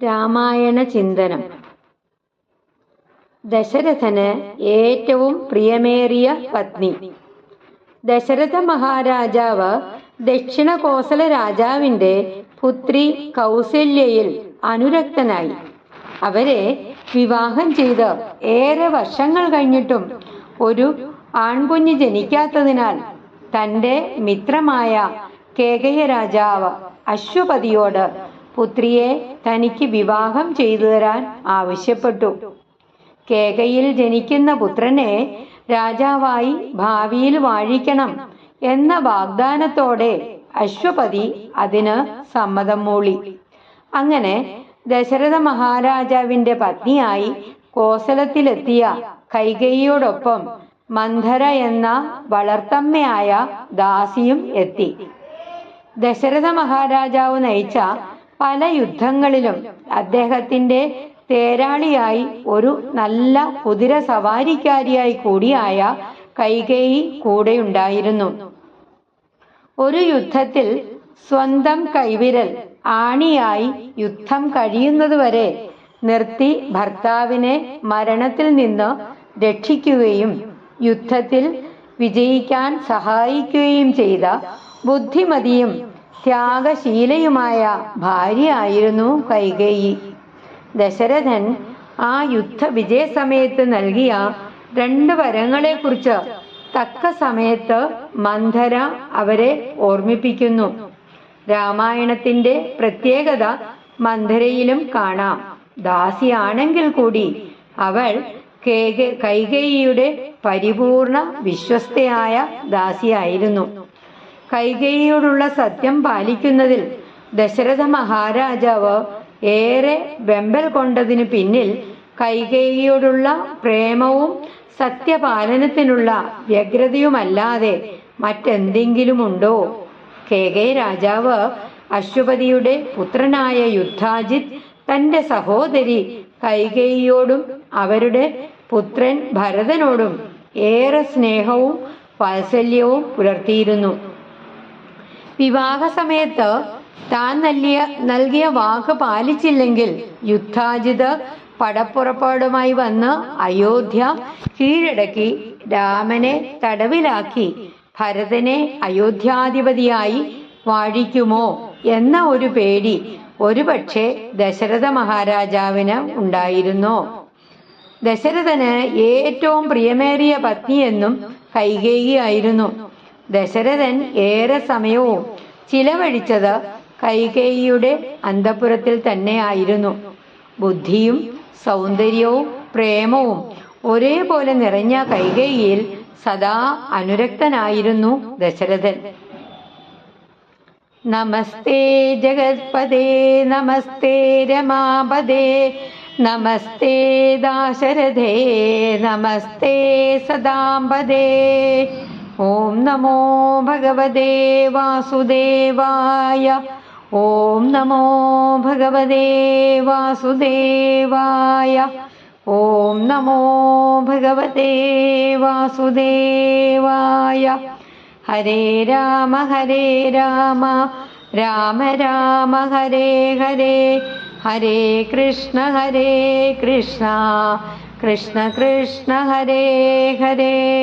രാമായണ ചിന്തനം ദശരഥന് ഏറ്റവും പ്രിയമേറിയ പത്നി. ദശരഥ മഹാരാജാവ് ദക്ഷിണ കോസല രാജാവിന്റെ പുത്രി കൗസല്യയിൽ അനുരക്തനായി. അവരെ വിവാഹം ചെയ്ത് ഏറെ വർഷങ്ങൾ കഴിഞ്ഞിട്ടും ഒരു ആൺകുഞ്ഞ് ജനിക്കാത്തതിനാൽ തന്റെ മിത്രമായ കേകയ രാജാവ് അശ്വപതിയോട് പുത്രിയെ തനിക്ക് വിവാഹം ചെയ്തു തരാൻ ആവശ്യപ്പെട്ടു. കേകയിൽ ജനിക്കുന്ന പുത്രനെ രാജാവായി ഭാവിയിൽ വാഴിക്കണം എന്ന വാഗ്ദാനത്തോടെ അശ്വപതി അതിന് സമ്മതം മൂളി. അങ്ങനെ ദശരഥ മഹാരാജാവിന്റെ പത്നിയായി കോസലത്തിലെത്തിയ കൈകൈയോടൊപ്പം മന്ധര എന്ന വളർത്തമ്മയായ ദാസിയും എത്തി. ദശരഥ മഹാരാജാവ് നയിച്ച പല യുദ്ധങ്ങളിലും അദ്ദേഹത്തിന്റെ തേരാളിയായി ഒരു നല്ല കുതിര സവാരിക്കാരിയായി കൂടിയായ കൈകേയി കൂടെയുണ്ടായിരുന്നു ഒരു യുദ്ധത്തിൽ സ്വന്തം കൈവിരൽ ആണിയായി യുദ്ധം കഴിയുന്നതുവരെ നിർത്തി ഭർത്താവിനെ മരണത്തിൽ നിന്ന് രക്ഷിക്കുകയും യുദ്ധത്തിൽ വിജയിക്കാൻ സഹായിക്കുകയും ചെയ്ത ബുദ്ധിമതിയും ത്യാഗശീലയുമായ ഭാര്യയായിരുന്നു കൈകേയി. ദശരഥൻ ആ യുദ്ധ വിജയ സമയത്ത് നൽകിയ രണ്ട് വരങ്ങളെക്കുറിച്ച് തക്ക സമയത്ത് മന്ധര അവരെ ഓർമ്മിപ്പിക്കുന്നു. രാമായണത്തിന്റെ പ്രത്യേകത മന്ധരയിലും കാണാം. ദാസിയാണെങ്കിൽ കൂടി അവൾ കൈകേയിയുടെ പരിപൂർണ വിശ്വസ്തയായ ദാസിയായിരുന്നു. കൈകേയിയോടുള്ള സത്യം പാലിക്കുന്നതിൽ ദശരഥ മഹാരാജാവ് ഏറെ വെമ്പൽ കൊണ്ടതിനു പിന്നിൽ കൈകേയിയോടുള്ള പ്രേമവും സത്യപാലനത്തിനുള്ള വ്യഗ്രതയുമല്ലാതെ മറ്റെന്തെങ്കിലുമുണ്ടോ? കേകൈ രാജാവ് അശ്വപതിയുടെ പുത്രനായ യുദ്ധാജിത് തന്റെ സഹോദരി കൈകേയിയോടും അവരുടെ പുത്രൻ ഭരതനോടും ഏറെ സ്നേഹവും വാത്സല്യവും പുലർത്തിയിരുന്നു. വിവാഹ സമയത്ത് താൻ നൽകിയ നൽകിയ വാക്ക് പാലിച്ചില്ലെങ്കിൽ യുദ്ധാജിത് പടപ്പുറപ്പാടുമായി വന്ന് അയോധ്യ കീഴടക്കി രാമനെ തടവിലാക്കി ഭരതനെ അയോധ്യാധിപതിയായി വാഴിക്കുമോ എന്ന ഒരു പേടി ഒരുപക്ഷെ ദശരഥ മഹാരാജാവിന് ഉണ്ടായിരുന്നോ. ദശരഥന് ഏറ്റവും പ്രിയമേറിയ പത്നിയെന്നും കൈകേയിയായിരുന്നു. ദശരഥൻ ഏറെ സമയവും ചിലവഴിച്ചത് കൈകേയിയുടെ അന്തപുരത്തിൽ തന്നെയായിരുന്നു. ബുദ്ധിയും സൗന്ദര്യവും പ്രേമവും ഒരേപോലെ നിറഞ്ഞ കൈകേയിയിൽ സദാ അനുരക്തനായിരുന്നു ദശരഥൻ. നമസ്തേ ജഗത്പദേ നമസ്തേ രമാപദേ നമസ്തേ ദാശരഥേ നമസ്തേ സദാംബദേ ഓം നമോ ഭഗവതേ വാസുദേവായ. ഓം നമോ ഭഗവതേ വാസുദേവായ. ഓം നമോ ഭഗവതേ വാസുദേവായ. ഹരേ രാമ ഹരേ രാമ. രാമ രാമ ഹരേ ഹരേ. ഹരേ കൃഷ്ണ ഹരേ കൃഷ്ണ. കൃഷ്ണ കൃഷ്ണ ഹരേ ഹരേ.